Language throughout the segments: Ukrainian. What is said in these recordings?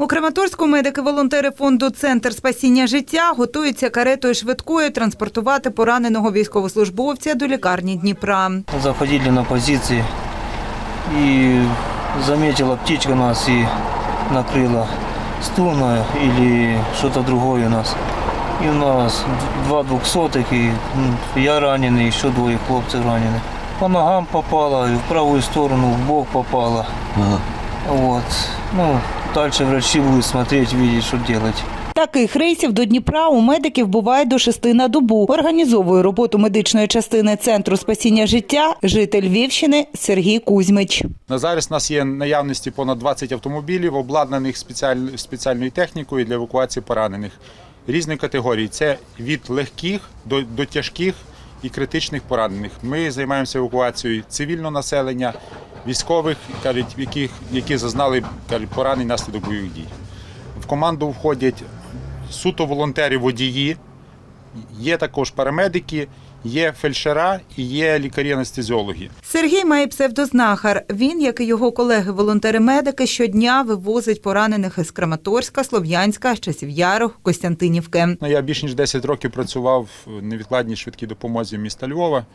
У Краматорську медики-волонтери фонду Центр спасіння життя готуються каретою швидкою транспортувати пораненого військовослужбовця до лікарні Дніпра. Заходили на позиции и заметила птичка нас и накрыла стуна или что-то другое у нас. И у нас два двухсотых, и м, я раненый, еще двое хлопцев ранены. По ногам попала, и в правую сторону, в бок попала. Вот. Ну, дальше врачи будут смотреть, видеть, что делать. Таких рейсів до Дніпра у медиків буває до шести на добу. Організовує роботу медичної частини Центру спасіння життя житель Львівщини Сергій Кузьмич. На зараз у нас є наявності понад 20 автомобілів, обладнаних спеціаль- спеціальною технікою для евакуації поранених різних категорій. Це від легких до, до тяжких і критичних поранених. Ми займаємося евакуацією цивільного населення, військових, кажуть, яких, які зазнали кажуть, поранень наслідок бойових дій. В команду входять суто волонтери водії, є також парамедики, є фельдшера і є лікарі-анестезіологи. Сергій має псевдознахар. Він, як і його колеги-волонтери-медики, щодня вивозить поранених із Краматорська, Слов'янська, часів Яру, Костянтинівки. Ну, Я більш ніж 10 років працював в невідкладній швидкій допомозі міста Львова.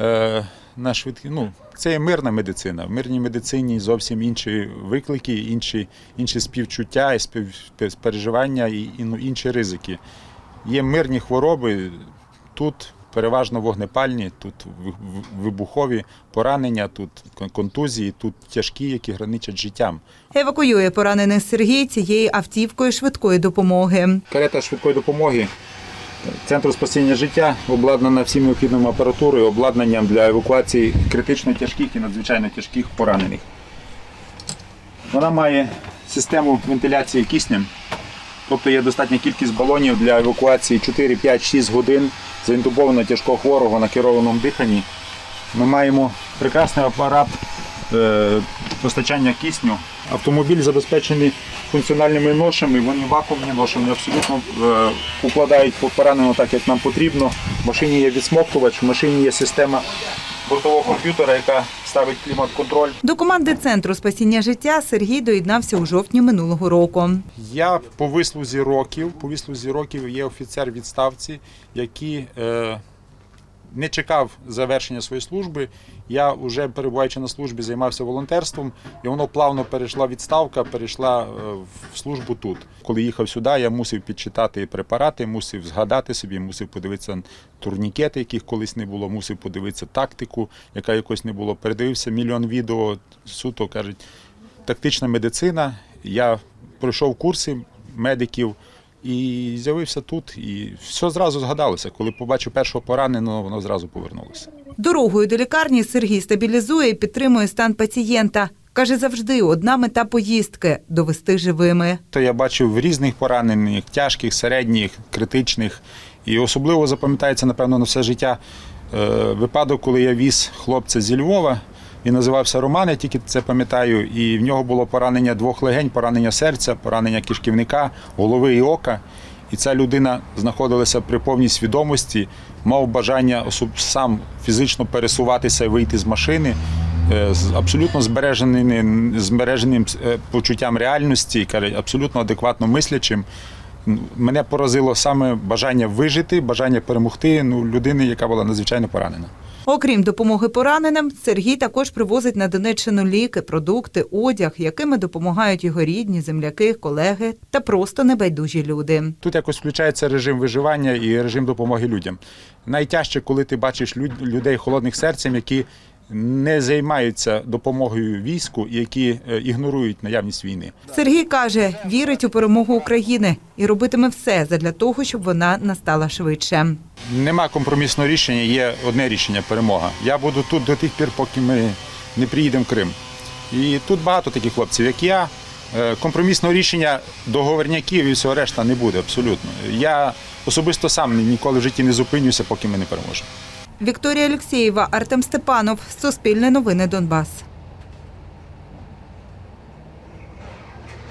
Е, на швидкі, ну, це є мирна медицина. В мирній медицині зовсім інші виклики, інші, інші співчуття, і спів, переживання і, і ну, інші ризики. Є мирні хвороби, тут переважно вогнепальні, тут ви- ви- вибухові поранення, тут контузії, тут тяжкі, які граничать життям. Евакуює поранених Сергій цією автівкою швидкої допомоги. Карета швидкої допомоги Центру спасіння життя обладнана всім необхідною апаратурою, обладнанням для евакуації критично тяжких і надзвичайно тяжких поранених. Вона має систему вентиляції киснем, тобто є достатня кількість балонів для евакуації 4, 5, 6 годин заінтубованого тяжкого хворого на керованому диханні. Ми маємо прекрасний апарат постачання кисню. Автомобіль забезпечений функціональними ношами, вони вакуумні ноші, вони абсолютно е, укладають пораненого так, як нам потрібно. В машині є відсмоктувач, в машині є система бортового комп'ютера, яка ставить клімат-контроль. До команди Центру спасіння життя Сергій доєднався у жовтні минулого року. Я по вислузі років, по вислузі років є офіцер відставці, який е, не чекав завершення своєї служби. Я вже перебуваючи на службі, займався волонтерством, і воно плавно перейшла відставка, перейшла е, в службу тут. Коли їхав сюди, я мусив підчитати препарати, мусив згадати собі, мусив подивитися турнікети, яких колись не було, мусив подивитися тактику, яка якось не було. Передивився мільйон відео, суто кажуть, тактична медицина. Я пройшов курси медиків і з'явився тут. І все зразу згадалося. Коли побачив першого пораненого, воно зразу повернулося. Дорогою до лікарні Сергій стабілізує і підтримує стан пацієнта. Каже, завжди одна мета поїздки довести живими. То я бачив різних поранених, тяжких, середніх, критичних. І особливо запам'ятається, напевно, на все життя е, випадок, коли я віз хлопця зі Львова. Він називався Роман, я тільки це пам'ятаю. І в нього було поранення двох легень, поранення серця, поранення кишківника, голови і ока. І ця людина знаходилася при повній свідомості, мав бажання сам фізично пересуватися і вийти з машини е, з абсолютно збереженим, збереженим почуттям реальності, каже, абсолютно адекватно мислячим. Мене поразило саме бажання вижити, бажання перемогти ну, людини, яка була надзвичайно поранена. Окрім допомоги пораненим, Сергій також привозить на Донеччину ліки, продукти, одяг, якими допомагають його рідні, земляки, колеги та просто небайдужі люди. Тут якось включається режим виживання і режим допомоги людям. Найтяжче, коли ти бачиш люд- людей холодних серцем, які не займаються допомогою війську які е, ігнорують наявність війни. Сергій каже, вірить у перемогу України і робитиме все задля того, щоб вона настала швидше. Нема компромісного рішення, є одне рішення перемога. Я буду тут до тих пір, поки ми не приїдемо в Крим. І тут багато таких хлопців, як я. Е, Компромісного рішення договорняків і всього решта не буде абсолютно. Я особисто сам ніколи в житті не зупинюся, поки ми не переможемо. Вікторія Олексєєва, Артем Степанов, Суспільне новини Донбас.